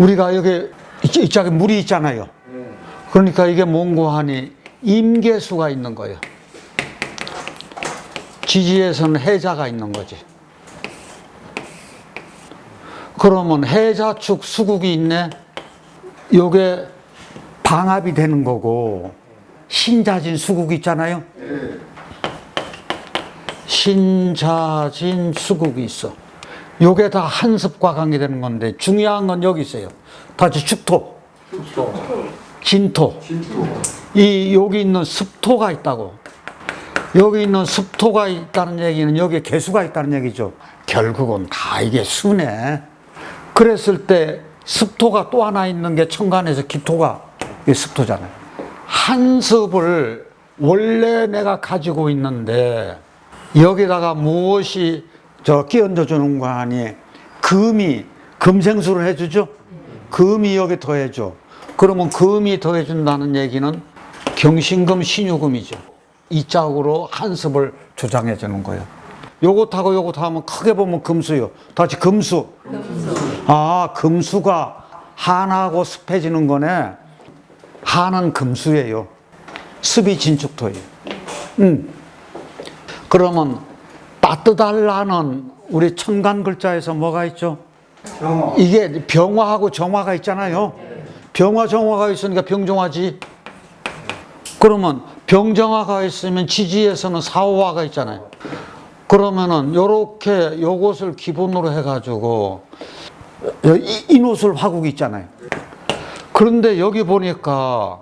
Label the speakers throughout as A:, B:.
A: 우리가 여기 이 짝에 물이 있잖아요. 그러니까 이게 뭔고 하니 임계수가 있는 거예요. 지지에서는 해자가 있는 거지. 그러면 해자축 수국이 있네. 요게 방합이 되는 거고 신자진 수국이 있잖아요. 신자진 수국이 있어. 요게 다 한습과 관계되는 건데 중요한 건 여기 있어요. 다시 축토, 진토. 이 여기 있는 습토가 있다고. 여기 있는 습토가 있다는 얘기는 여기에 개수가 있다는 얘기죠. 결국은 다 이게 수네. 그랬을 때 습토가 또 하나 있는 게 천간에서 기토가 이게 습토잖아요. 한습을 원래 내가 가지고 있는데 여기다가 무엇이 저 끼얹어 주는 거 아니 금이 금생수를 해주죠. 금이 여기 더해줘. 그러면 금이 더해준다는 얘기는 경신금 신유금이죠. 이 짝으로 한습을 조장해 주는 거예요. 요것하고 요것 하면 크게 보면 금수요. 다시 금수. 아, 금수가 한하고 습해지는 거네. 한은 금수예요. 습이 진축토예요. 음. 그러면 따뜻할라는 우리 천간 글자에서 뭐가 있죠? 이게 병화하고 정화가 있잖아요. 병화 정화가 있으니까 병정화지. 그러면 병정화가 있으면 지지에서는 사호화가 있잖아요. 그러면은 요렇게 요것을 기본으로 해가지고 이- 인옷을 화국이 있잖아요. 그런데 여기 보니까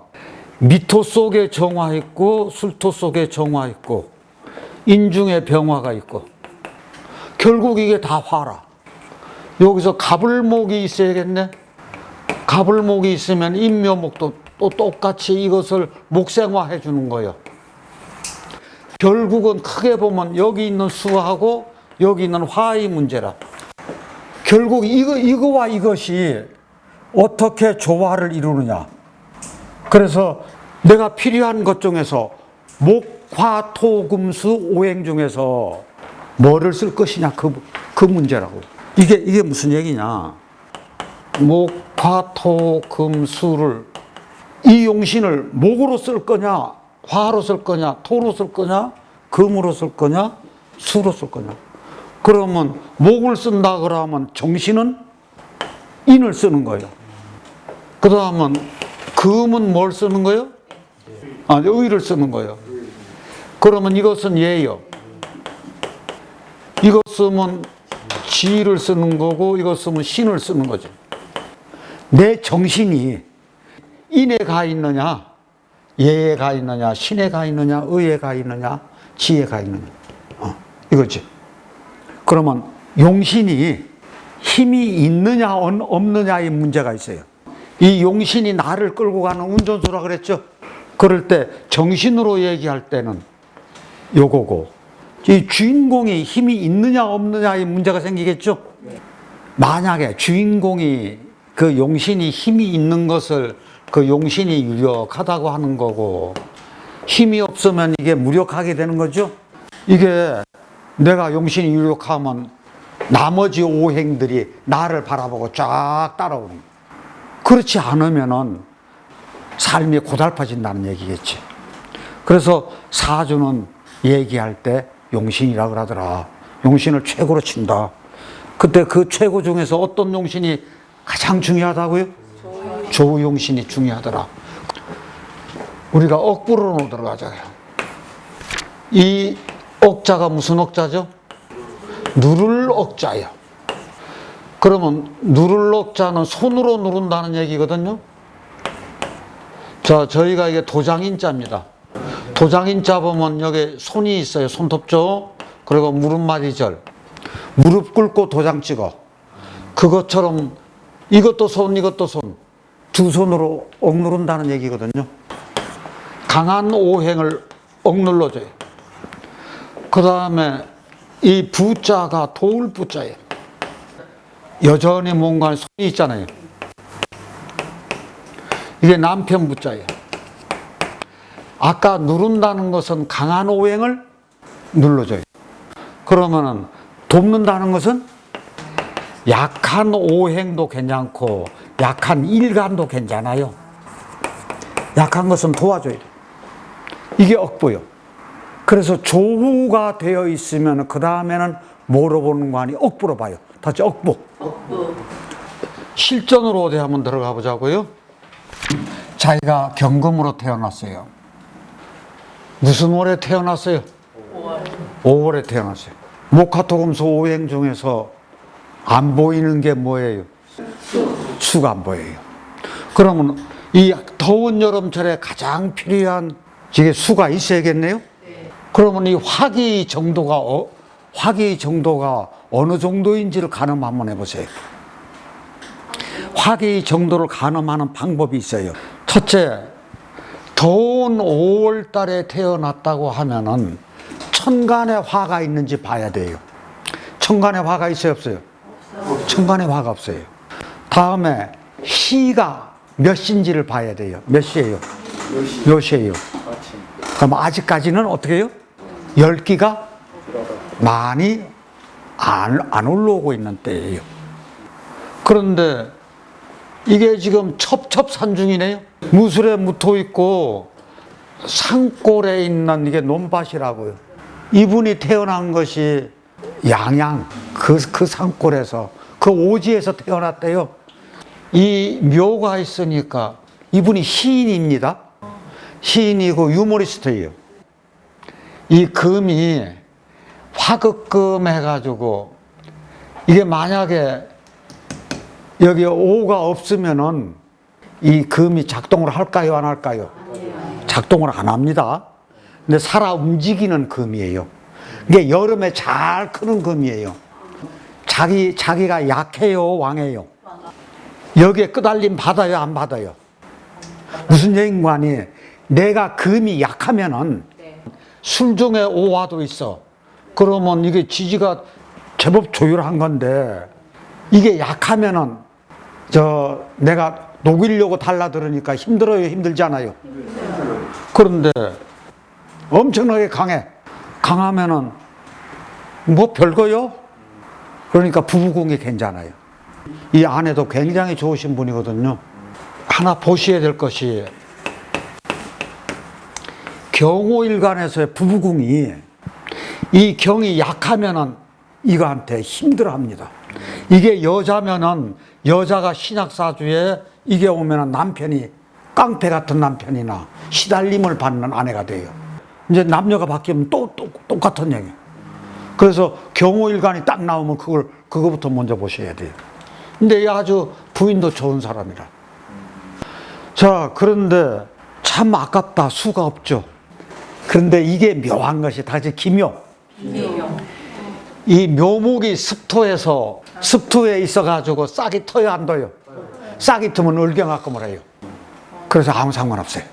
A: 미토 속에 정화 있고 술토 속에 정화 있고 인중에 병화가 있고 결국 이게 다 화라. 여기서 가불목이 있어야겠네. 가불목이 있으면 인묘목도 또 똑같이 이것을 목생화해 주는 거예요. 결국은 크게 보면 여기 있는 수하고 여기 있는 화의 문제라. 결국 이거, 이거와 이것이 어떻게 조화를 이루느냐. 그래서 내가 필요한 것 중에서 목, 화, 토, 금수, 오행 중에서 뭐를 쓸 것이냐. 그, 그 문제라고. 이게, 이게 무슨 얘기냐. 목, 화, 토, 금, 수를 이 용신을 목으로 쓸 거냐, 화로 쓸 거냐, 토로 쓸 거냐, 금으로 쓸 거냐, 수로 쓸 거냐. 그러면 목을 쓴다 그러면 정신은 인을 쓰는 거예요. 그 다음은 금은 뭘 쓰는 거예요? 아, 의를 쓰는 거예요. 그러면 이것은 예요. 이것 쓰면 지를 쓰는 거고 이것 쓰면 신을 쓰는 거죠. 내 정신이 인에 가 있느냐, 예에 가 있느냐, 신에 가 있느냐, 의에 가 있느냐, 지에 가 있느냐. 어, 이거지. 그러면 용신이 힘이 있느냐, 없- 없느냐의 문제가 있어요. 이 용신이 나를 끌고 가는 운전수라 그랬죠. 그럴 때 정신으로 얘기할 때는 요거고, 이 주인공이 힘이 있느냐, 없느냐의 문제가 생기겠죠. 만약에 주인공이 그 용신이 힘이 있는 것을 그 용신이 유력하다고 하는 거고 힘이 없으면 이게 무력하게 되는 거죠. 이게 내가 용신이 유력하면 나머지 오행들이 나를 바라보고 쫙 따라오는. 그렇지 않으면은 삶이 고달파진다는 얘기겠지. 그래서 사주는 얘기할 때 용신이라 그러더라. 용신을 최고로 친다. 그때 그 최고 중에서 어떤 용신이 가장 중요하다고요? 조용신이 중요하더라. 우리가 억부론으로 들어가자요. 이 억자가 무슨 억자죠? 누를 억자예요. 그러면 누를 억자는 손으로 누른다는 얘기거든요. 자, 저희가 이게 도장인자입니다. 도장인자 보면 여기 손이 있어요. 손톱조. 그리고 무릎 마디절. 무릎 꿇고 도장 찍어. 그것처럼 이것도 손, 이것도 손. 두 손으로 억누른다는 얘기거든요. 강한 오행을 억눌러줘요. 그 다음에 이 부자가 도울 부자예요. 여전히 뭔가 손이 있잖아요. 이게 남편 부자예요. 아까 누른다는 것은 강한 오행을 눌러줘요. 그러면은 돕는다는 것은 약한 오행도 괜찮고 약한 일간도 괜찮아요. 약한 것은 도와줘야 돼. 이게 억부요. 그래서 조후가 되어 있으면 그 다음에는 뭐로 보는 거 아니 억부로 봐요. 다시 억부. 실전으로 어디 한번 들어가 보자고요. 자기가 경금으로 태어났어요. 무슨 월에 태어났어요? 5월 에 태어났어요. 목화토금수 오행 중에서 안 보이는 게 뭐예요? 수가 안 보여요. 그러면 이 더운 여름철에 가장 필요한 이게 수가 있어야겠네요. 그러면 이 화기 정도가 어, 화기 정도가 어느 정도인지를 가늠 한번 해보세요. 화기 정도를 가늠하는 방법이 있어요. 첫째, 더운 5월 달에 태어났다고 하면은 천간에 화가 있는지 봐야 돼요. 천간에 화가 있어요, 없어요? 천간에 화가 없어요. 다음에 시가 몇 시인지를 봐야 돼요. 몇 시예요? 몇 시예요? 그럼 아직까지는 어떻게 해요? 열기가 많이 안, 안 올라오고 있는 때예요. 그런데 이게 지금 첩첩산중이네요. 무술에 묻어 있고 산골에 있는 이게 논밭이라고요. 이분이 태어난 것이 양양 그, 그 산골에서 그 오지에서 태어났대요. 이 묘가 있으니까 이분이 시인입니다. 시인이고 유머리스트예요. 이 금이 화극금 해가지고 이게 만약에 여기 오가 없으면은 이 금이 작동을 할까요 안 할까요? 작동을 안 합니다. 근데 살아 움직이는 금이에요. 이게 여름에 잘 크는 금이에요. 자기 자기가 약해요 왕해요. 여기에 끄달림 받아요 안 받아요? 무슨 얘기관이 내가 금이 약하면은 술 중에 오화도 있어. 그러면 이게 지지가 제법 조율한 건데 이게 약하면은 저 내가 녹이려고 달라들으니까 힘들어요 힘들잖아요. 그런데 엄청나게 강해. 강하면은 뭐 별거요? 그러니까 부부궁이 괜찮아요. 이 아내도 굉장히 좋으신 분이거든요. 하나 보셔야 될 것이 경호일간에서의 부부궁이 이 경이 약하면은 이거한테 힘들어 합니다. 이게 여자면은 여자가 신약사주에 이게 오면은 남편이 깡패 같은 남편이나 시달림을 받는 아내가 돼요. 이제 남녀가 바뀌면 또, 또 똑같은 얘기. 그래서 경호일간이 딱 나오면 그걸 그거부터 먼저 보셔야 돼요. 근데 이 아주 부인도 좋은 사람이라. 자, 그런데 참 아깝다. 수가 없죠. 그런데 이게 묘한 것이 다시 기묘. 이 묘목이 습토에서 습토에 있어가지고 싹이 터요 안 터요? 싹이 트면 을경합금을 해요. 그래서 아무 상관없어요.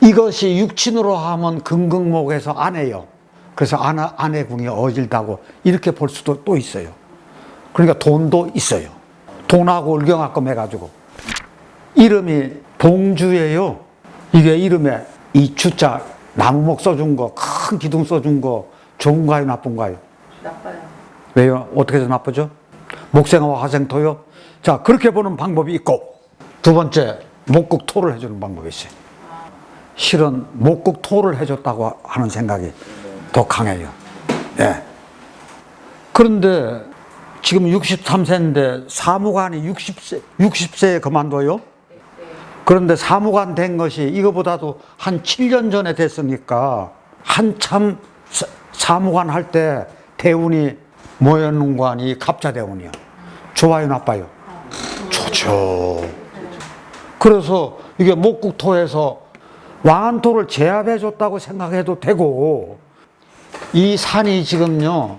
A: 이것이 육친으로 하면 금극목에서 안 해요. 그래서 아내, 아내궁이 어질다고 이렇게 볼 수도 또 있어요. 그러니까 돈도 있어요. 돈하고 을경합금 해가지고 이름이 봉주예요. 이게 이름에 이 주자 나무목 써준 거, 큰 기둥 써준 거 좋은가요, 나쁜가요?
B: 나빠요.
A: 왜요? 어떻게 해서 나쁘죠? 목생화와 화생토요? 자, 그렇게 보는 방법이 있고, 두 번째, 목국 토를 해주는 방법이 있어요. 실은 목국 토를 해줬다고 하는 생각이 더 강해요. 예. 그런데 지금 63세인데 사무관이 60세, 60세에 그만둬요? 그런데 사무관 된 것이 이거보다도 한 7년 전에 됐으니까 한참 사- 사무관 할 때 대운이 뭐였는 거 아니 갑자 대운이야. 좋아요, 나빠요? 좋죠. 그래서 이게 목국토에서 왕한토를 제압해 줬다고 생각해도 되고 이 산이 지금요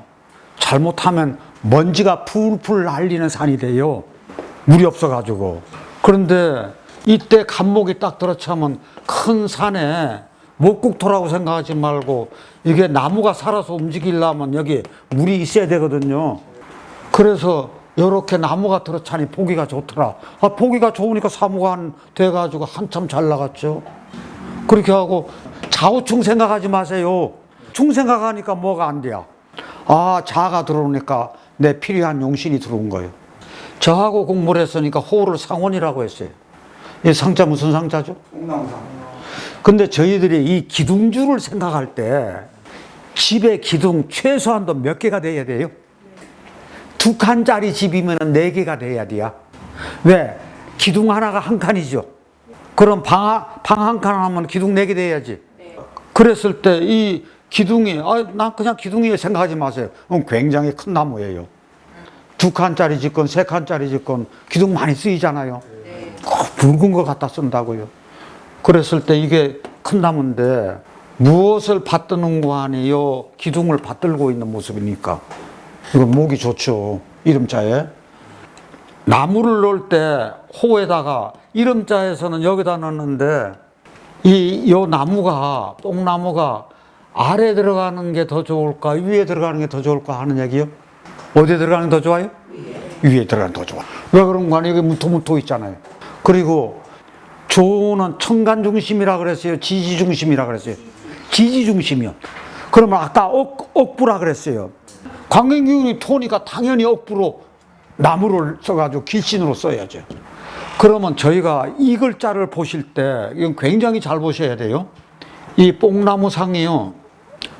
A: 잘못하면 먼지가 풀풀 날리는 산이 돼요. 물이 없어가지고. 그런데 이때 간목이 딱 들어차면 큰 산에 목국토라고 생각하지 말고 이게 나무가 살아서 움직이려면 여기 물이 있어야 되거든요. 그래서 이렇게 나무가 들어차니 보기가 좋더라. 아, 보기가 좋으니까 사무관 돼가지고 한참 잘 나갔죠. 그렇게 하고 좌우충 생각하지 마세요. 충 생각하니까 뭐가 안 돼요. 아, 자가 들어오니까 내 필요한 용신이 들어온 거예요. 저하고 공부를 했으니까 호를 상원이라고 했어요. 이 상자 무슨 상자죠?
B: 꽁나무상.
A: 근데 저희들이 이 기둥주를 생각할 때 집에 기둥 최소한도 몇 개가 돼야 돼요? 두 칸짜리 집이면 네 개가 돼야 돼요. 왜? 기둥 하나가 한 칸이죠. 그럼 방, 방 한 칸 하면 기둥 네 개 돼야지. 그랬을 때 이 기둥이, 아, 난 그냥 기둥이에 생각하지 마세요. 그럼 굉장히 큰 나무예요. 두 칸짜리 짓건 세 칸짜리 짓건 기둥 많이 쓰이잖아요. 꼭 붉은 거 갖다 쓴다고요. 그랬을 때 이게 큰 나무인데 무엇을 받드는 거 아니 요 기둥을 받들고 있는 모습이니까 이거 목이 좋죠. 이름자에. 나무를 넣을 때 호에다가 이름자에서는 여기다 넣는데 이 요 나무가 뽕나무가 아래 들어가는 게 더 좋을까 위에 들어가는 게 더 좋을까 하는 얘기요? 어디에 들어가는 게 더 좋아요? 위에 들어가는 게 더 좋아. 왜 그런 거 아니에요? 여기 무토무토 있잖아요. 그리고 조는 청간 중심이라 그랬어요. 지지 중심이라 그랬어요. 지지 중심이요. 그러면 아까 억, 억부라 그랬어요. 광행기운이 토니까 당연히 억부로 나무를 써가지고 길신으로 써야죠. 그러면 저희가 이 글자를 보실 때 이건 굉장히 잘 보셔야 돼요. 이 뽕나무 상이요.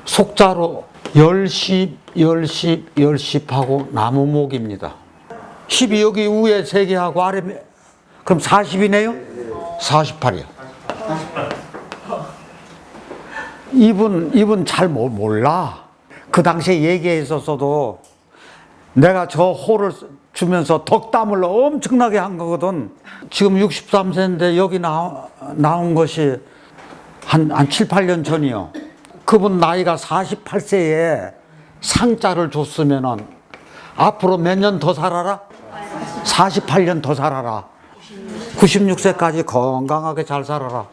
A: 속자로 열십, 열십, 열십하고 나무목입니다. 10이 여기 위에 세 개하고 아래 그럼 40이네요? 48이요. 이분 이분 잘 모- 몰라. 그 당시에 얘기했었어도 내가 저 호를 주면서 덕담을 엄청나게 한 거거든. 지금 63세인데 여기 나, 나온 것이 한, 한 7, 8년 전이요. 그분 나이가 48세에 상자를 줬으면은 앞으로 몇 년 더 살아라? 48년 더 살아라. 96세까지 건강하게 잘 살아라.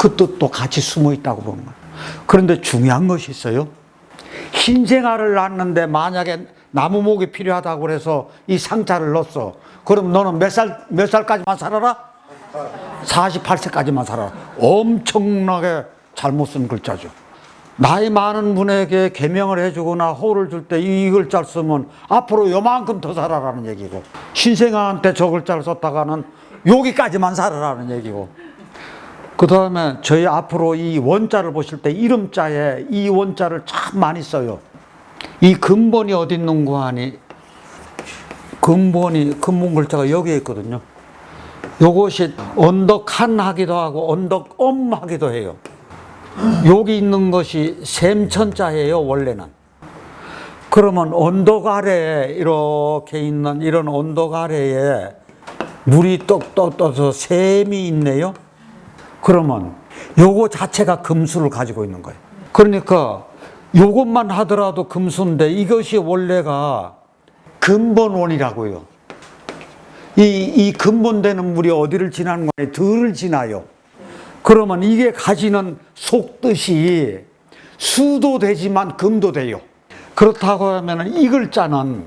A: 그 뜻도 같이 숨어 있다고 보는 거예요. 그런데 중요한 것이 있어요. 흰생아를 낳는데 만약에 나무목이 필요하다고 그래서 이 상자를 넣었어. 그럼 너는 몇 살, 몇 살까지만 살아라? 48세까지만 살아라. 엄청나게 잘못 쓴 글자죠. 나이 많은 분에게 개명을 해주거나 호를 줄 때 이 글자를 쓰면 앞으로 요만큼 더 살아라는 얘기고 신생아한테 저 글자를 썼다가는 여기까지만 살아라는 얘기고 그 다음에 저희 앞으로 이 원자를 보실 때 이름자에 이 원자를 참 많이 써요. 이 근본이 어디 있는 거 하니 근본이 근본 글자가 여기에 있거든요. 요것이 언덕 한 하기도 하고 언덕 엄 하기도 해요. 여기 있는 것이 샘천자예요, 원래는. 그러면 언덕 아래에 이렇게 있는 이런 언덕 아래에 물이 떡떡 떠서 샘이 있네요. 그러면 요거 자체가 금수를 가지고 있는 거예요. 그러니까 요것만 하더라도 금수인데 이것이 원래가 근본원이라고요. 이, 이 근본되는 물이 어디를 지나는 거예요? 들을 지나요. 그러면 이게 가지는 속뜻이 수도 되지만 금도 돼요. 그렇다고 하면 이 글자는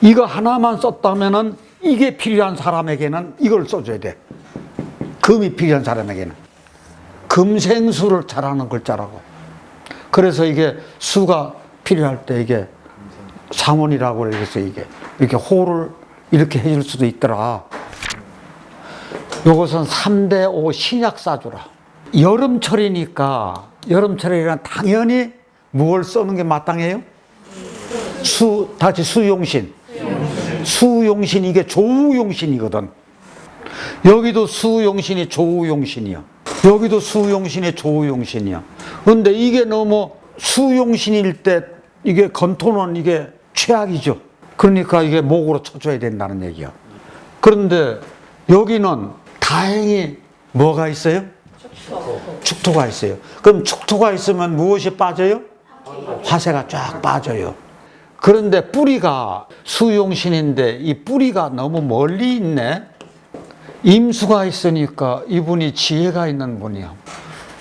A: 이거 하나만 썼다면은 이게 필요한 사람에게는 이걸 써줘야 돼. 금이 필요한 사람에게는. 금생수를 잘하는 글자라고. 그래서 이게 수가 필요할 때 이게 상원이라고 그래서 이게 이렇게 호를 이렇게 해줄 수도 있더라. 요것은 3대 5 신약사주라. 여름철이니까 여름철이란 당연히 무엇을 써는 게 마땅해요? 수, 다시 수용신. 수용신 이게 조우용신이거든. 여기도 수용신이 조우용신이야. 여기도 수용신이 조우용신이야. 근데 이게 너무 수용신일 때 이게 건토는 이게 최악이죠. 그러니까 이게 목으로 쳐줘야 된다는 얘기야. 그런데 여기는 다행히 뭐가 있어요? 축토 가 있어요. 그럼 축토가 있으면 무엇이 빠져요? 화세가 쫙 빠져요. 그런데 뿌리가 수용신인데 이 뿌리가 너무 멀리 있네. 임수가 있으니까 이분이 지혜가 있는 분이야.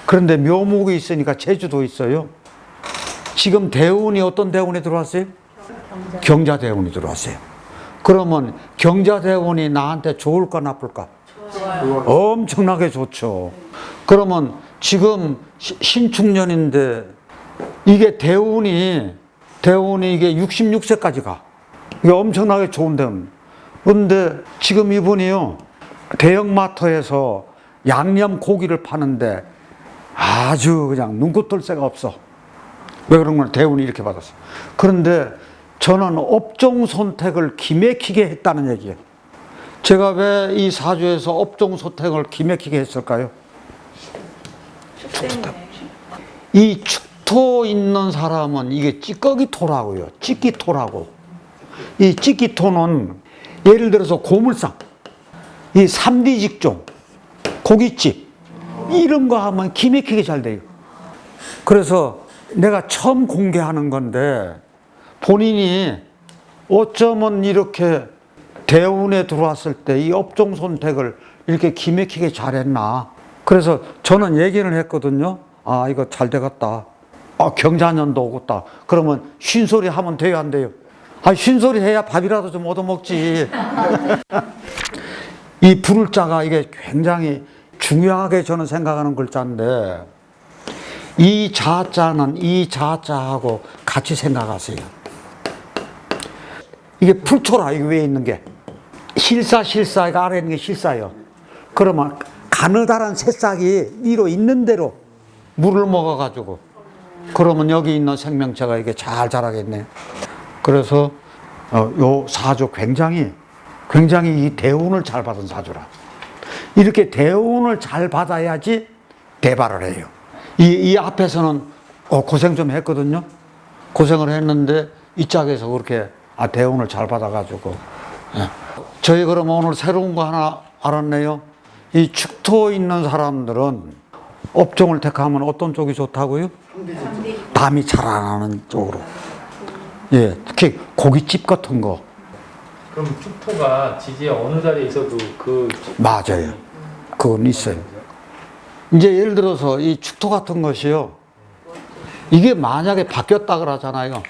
A: 그런데 묘목이 있으니까 제주도 있어요. 지금 대운이 어떤 대운이 들어왔어요? 경자 대운이 들어왔어요. 그러면 경자 대운이 나한테 좋을까 나쁠까? 엄청나게 좋죠. 그러면 지금 시- 신축년인데 이게 대운이 대운이 이게 66세까지 가. 이게 엄청나게 좋은 대운. 근데 지금 이분이요, 대형마트에서 양념 고기를 파는데 아주 그냥 눈꽃 뜰 새가 없어. 왜 그런 건 대운이 이렇게 받았어. 그런데 저는 업종 선택을 기맥히게 했다는 얘기예요. 제가 왜 이 사주에서 업종 선택을 기맥히게 했을까요? 이 축토 있는 사람은 이게 찌꺼기토라고요. 찌끼토라고. 이 찌끼토는 예를 들어서 고물상, 이 3D 직종, 고깃집, 이런 거 하면 기맥히게 잘 돼요. 그래서 내가 처음 공개하는 건데 본인이 어쩌면 이렇게 대운에 들어왔을 때 이 업종 선택을 이렇게 기맥히게 잘했나. 그래서 저는 얘기를 했거든요. 아, 이거 잘 되겠다. 아, 경자년도 오겠다. 그러면 쉰소리 하면 돼요, 안 돼요? 아, 쉰소리 해야 밥이라도 좀 얻어먹지. 이 불자가 이게 굉장히 중요하게 저는 생각하는 글자인데, 이 자자는 이 자자하고 같이 생각하세요. 이게 풀초라, 이게 위에 있는 게. 실사, 실사가 아래 있는 게 실사예요. 그러면 가느다란 새싹이 위로 있는 대로 물을 먹어가지고, 그러면 여기 있는 생명체가 이게 잘 자라겠네. 그래서 어, 요 사주 굉장히, 굉장히 이 대운을 잘 받은 사주라. 이렇게 대운을 잘 받아야지 대발을 해요. 이, 이 앞에서는 어, 고생 좀 했거든요. 고생을 했는데 이 짝에서 그렇게 아, 대운을 잘 받아가지고. 예. 저희 그럼 오늘 새로운 거 하나 알았네요. 이 축토 있는 사람들은 업종을 택하면 어떤 쪽이 좋다고요? 담이 잘 안 하는 쪽으로. 예, 특히 고깃집 같은 거.
B: 그럼 축토가 지지에 어느 자리에 있어도 그
A: 맞아요. 그건 있어요. 이제 예를 들어서 이 축토 같은 것이요. 이게 만약에 바뀌었다 그러잖아요.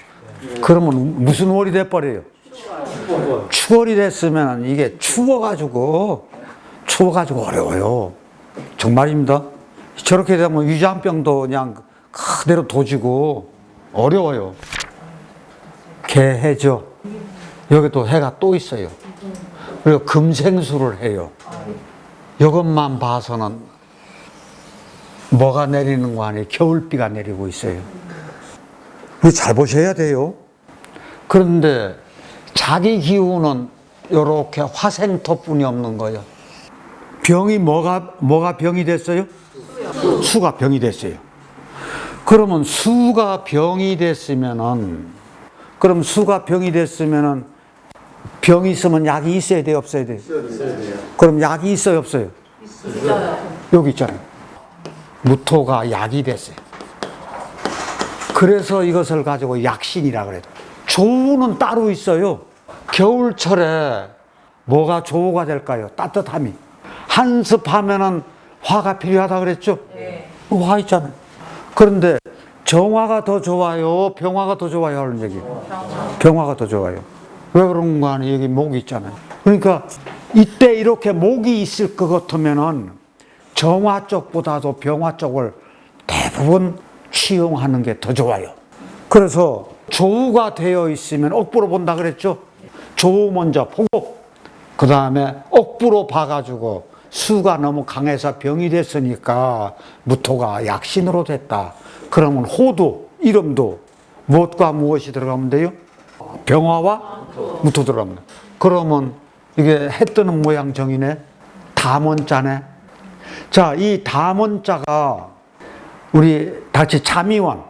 A: 그러면 무슨 월이 돼버려요? 추월이 됐으면 이게 추워가지고, 추워가지고 어려워요. 정말입니다. 저렇게 되면 위장병도 그냥 그대로 도지고 어려워요. 개해죠. 여기 또 해가 또 있어요. 그리고 금생수를 해요. 이것만 봐서는 뭐가 내리는 거 아니에요. 겨울비가 내리고 있어요. 잘 보셔야 돼요. 그런데 자기 기운은 이렇게 화생토뿐이 없는 거예요. 병이 뭐가 뭐가 병이 됐어요? 수가 병이 됐어요. 그러면 수가 병이 됐으면은 그럼 수가 병이 됐으면은 병이 있으면 약이 있어야 돼요, 없어야 돼요? 그럼 약이 있어요, 없어요? 여기 있잖아요. 무토가 약이 됐어요. 그래서 이것을 가지고 약신이라 그래요. 조우는 따로 있어요. 겨울철에 뭐가 조우가 될까요? 따뜻함이. 한습하면은 화가 필요하다 그랬죠? 화 있잖아요. 그런데 정화가 더 좋아요? 병화가 더 좋아요? 하는 얘기. 병화가 더 좋아요. 왜 그런 거 아니에요? 여기 목이 있잖아요. 그러니까 이때 이렇게 목이 있을 것 같으면은 정화 쪽보다도 병화 쪽을 대부분 취용하는 게 더 좋아요. 그래서 조우가 되어 있으면 억부로 본다 그랬죠? 조우 먼저 보고, 그 다음에 억부로 봐가지고 수가 너무 강해서 병이 됐으니까 무토가 약신으로 됐다. 그러면 호도, 이름도 무엇과 무엇이 들어가면 돼요? 병화와 무토 들어가면 돼. 그러면 이게 해 뜨는 모양 정이네. 다문자네. 자, 이 다문자가 우리 같이 자미원,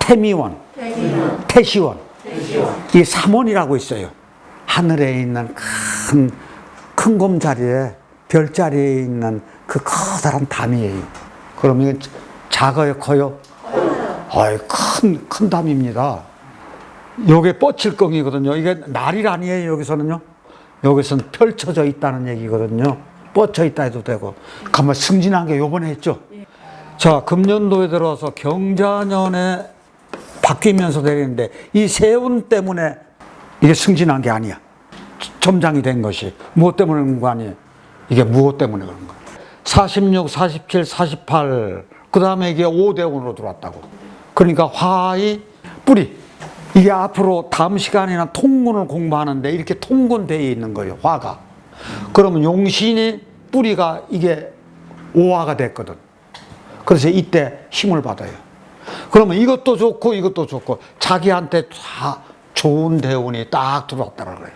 A: 태미원, 태시원, 이 삼원이라고 있어요. 하늘에 있는 큰, 큰 곰 자리에 별 자리에 있는 그 커다란 담이에요. 이게 작아요, 커요? 아이, 큰, 큰 담입니다. 요게 뻗칠경이거든요. 이게 날이 아니에요, 여기서는요. 여기서는 펼쳐져 있다는 얘기거든요. 뻗쳐 있다 해도 되고. 가만 승진한 게 요번에 했죠. 자, 금년도에 들어서 경자년에 바뀌면서 내리는데 이 세운 때문에 이게 승진한 게 아니야. 점장이 된 것이. 무엇 때문에 그런 거 아니에요? 이게 무엇 때문에 그런 거야? 46, 47, 48. 그 다음에 이게 5대운으로 들어왔다고. 그러니까 화의 뿌리. 이게 앞으로 다음 시간에는 통군을 공부하는데 이렇게 통군되어 있는 거예요, 화가. 그러면 용신이 뿌리가 이게 오화가 됐거든. 그래서 이때 힘을 받아요. 그러면 이것도 좋고 이것도 좋고 자기한테 다 좋은 대운이 딱 들어왔다는 거예요.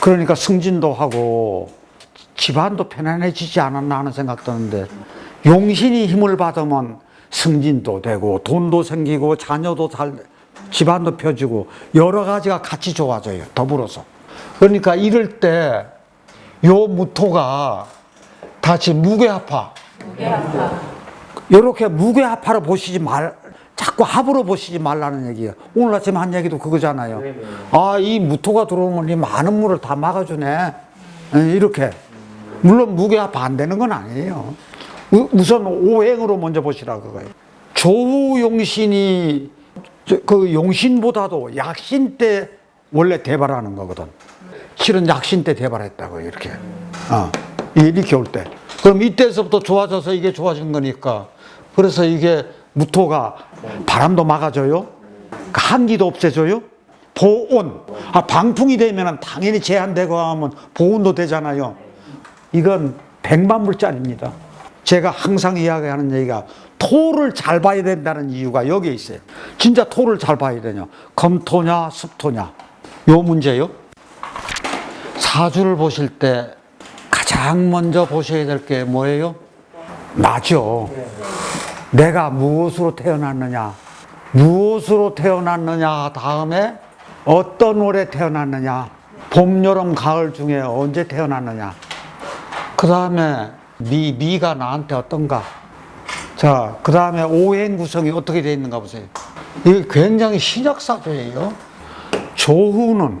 A: 그러니까 승진도 하고 집안도 편안해지지 않았나 하는 생각 드는데 용신이 힘을 받으면 승진도 되고 돈도 생기고 자녀도 잘 집안도 펴지고 여러 가지가 같이 좋아져요 더불어서. 그러니까 이럴 때 요 무토가 다시 무게합파 이렇게 무게합파로 보시지 말 자꾸 합으로 보시지 말라는 얘기예요. 오늘 아침 한 얘기도 그거잖아요. 아이 무토가 들어오면 이 많은 물을 다 막아주네. 예, 이렇게. 물론 무게합파 안 되는 건 아니에요. 우- 우선 오행으로 먼저 보시라 그거예요. 조우용신이 저- 그 용신보다도 약신 때 원래 대발하는 거거든. 실은 약신 때 대발했다고 이렇게. 어, 이렇게 올 때. 그럼 이때서부터 좋아져서 이게 좋아진 거니까. 그래서 이게 무토가 바람도 막아줘요? 한기도 없애줘요? 보온. 아 방풍이 되면은 당연히 제한되고 하면 보온도 되잖아요. 이건 백만 불짜리입니다. 제가 항상 이야기하는 얘기가 토를 잘 봐야 된다는 이유가 여기에 있어요. 진짜 토를 잘 봐야 되냐? 검토냐 습토냐? 요 문제요? 사주를 보실 때 가장 먼저 보셔야 될 게 뭐예요? 나죠. 내가 무엇으로 태어났느냐, 무엇으로 태어났느냐? 다음에 어떤 월에 태어났느냐, 봄, 여름, 가을 중에 언제 태어났느냐, 그 다음에 미, 미가 나한테 어떤가, 자, 그 다음에 오행 구성이 어떻게 되어 있는가 보세요. 이게 굉장히 신약사주예요. 조후는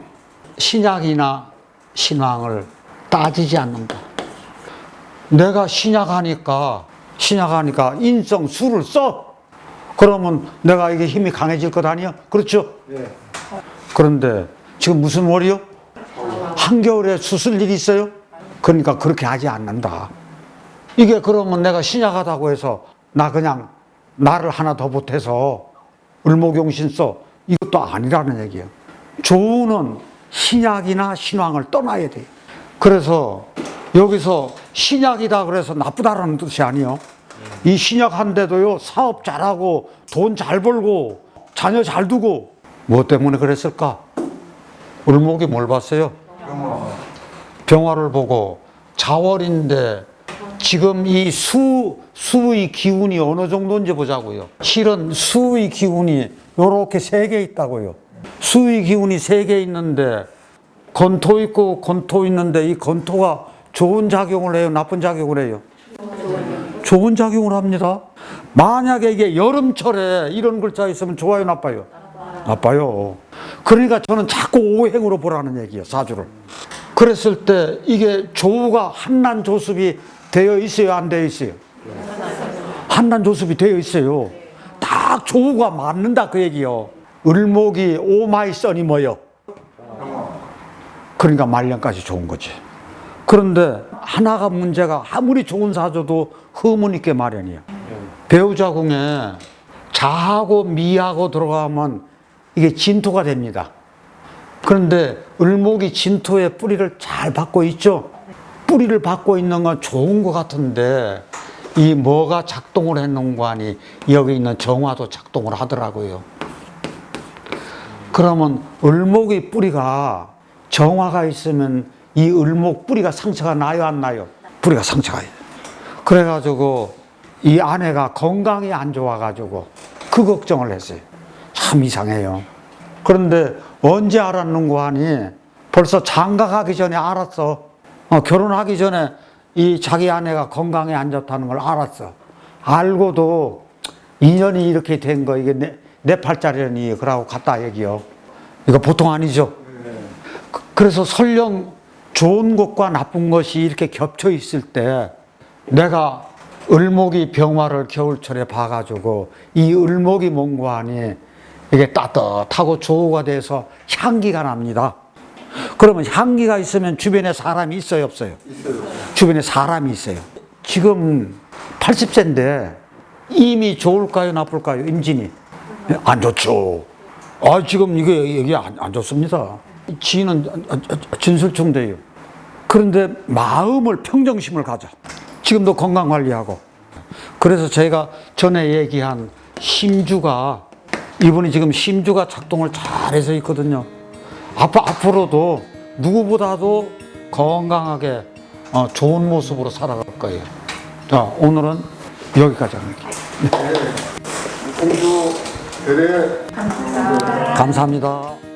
A: 신약이나 신앙을 따지지 않는다. 내가 신약하니까, 신약하니까 인성, 수를 써! 그러면 내가 이게 힘이 강해질 것 아니야? 그렇죠? 그런데 지금 무슨 월이요? 한겨울에 수술 일이 있어요? 그러니까 그렇게 하지 않는다. 이게 그러면 내가 신약하다고 해서 나 그냥 나를 하나 더 보태서 을목용신 써 이것도 아니라는 얘기예요. 조우는 신약이나 신왕을 떠나야 돼요. 그래서 여기서 신약이다 그래서 나쁘다라는 뜻이 아니요. 이 신약한데도요 사업 잘하고 돈 잘 벌고 자녀 잘 두고 뭐 때문에 그랬을까? 을목이 뭘 봤어요? 병화를 보고 자월인데 지금 이 수, 수의 기운이 어느 정도인지 보자고요. 실은 수의 기운이 요렇게 세 개 있다고요. 수의 기운이 세 개 있는데 건토 있고 건토 있는데 이 건토가 좋은 작용을 해요? 나쁜 작용을 해요? 좋은 작용을 합니다. 만약에 이게 여름철에 이런 글자 있으면 좋아요, 나빠요? 나빠요. 그러니까 저는 자꾸 오행으로 보라는 얘기예요, 사주를. 그랬을 때 이게 조우가 한난 조습이 되어 있어요, 안 되어 있어요? 한난 조습이 되어 있어요. 딱 조우가 맞는다 그 얘기요. 을목이 오마이 선이 뭐요? 그러니까 말년까지 좋은 거지. 그런데 하나가 문제가 아무리 좋은 사주도 허문 있게 마련이에요. 배우자 궁에 자하고 미하고 들어가면 이게 진토가 됩니다. 그런데 을목이 진토의 뿌리를 잘 받고 있죠. 뿌리를 받고 있는 건 좋은 것 같은데 이 뭐가 작동을 했는고 하니 여기 있는 정화도 작동을 하더라고요. 그러면 을목의 뿌리가 정화가 있으면 이 을목 뿌리가 상처가 나요 안 나요? 뿌리가 상처가 있어요. 그래가지고 이 아내가 건강이 안 좋아가지고 그 걱정을 했어요. 참 이상해요. 그런데 언제 알았는고 하니 벌써 장가 가기 전에 알았어. 어, 결혼하기 전에 이 자기 아내가 건강에 안 좋다는 걸 알았어. 알고도 인연이 이렇게 된 거 이게 내, 내 팔자려니 그러고 갔다 얘기요. 이거 보통 아니죠. 그- 그래서 설령 좋은 것과 나쁜 것이 이렇게 겹쳐 있을 때 내가 을목이 병화를 겨울철에 봐가지고 이 을목이 하니 이게 따뜻하고 조우가 돼서 향기가 납니다. 그러면 향기가 있으면 주변에 사람이 있어요, 없어요? 주변에 사람이 있어요. 지금 80세인데 이미 좋을까요, 나쁠까요, 임진이? 안 좋죠. 아, 지금 이게 여기 안, 안 좋습니다. 지는 진술충 돼요. 그런데 마음을 평정심을 가져. 지금도 건강 관리하고. 그래서 제가 전에 얘기한 심주가 이분이 지금 심주가 작동을 잘해서 있거든요. 앞, 앞으로도 누구보다도 건강하게 어, 좋은 모습으로 살아갈 거예요. 자, 오늘은 여기까지 합니다.
C: 공주 대대
A: 감사합니다.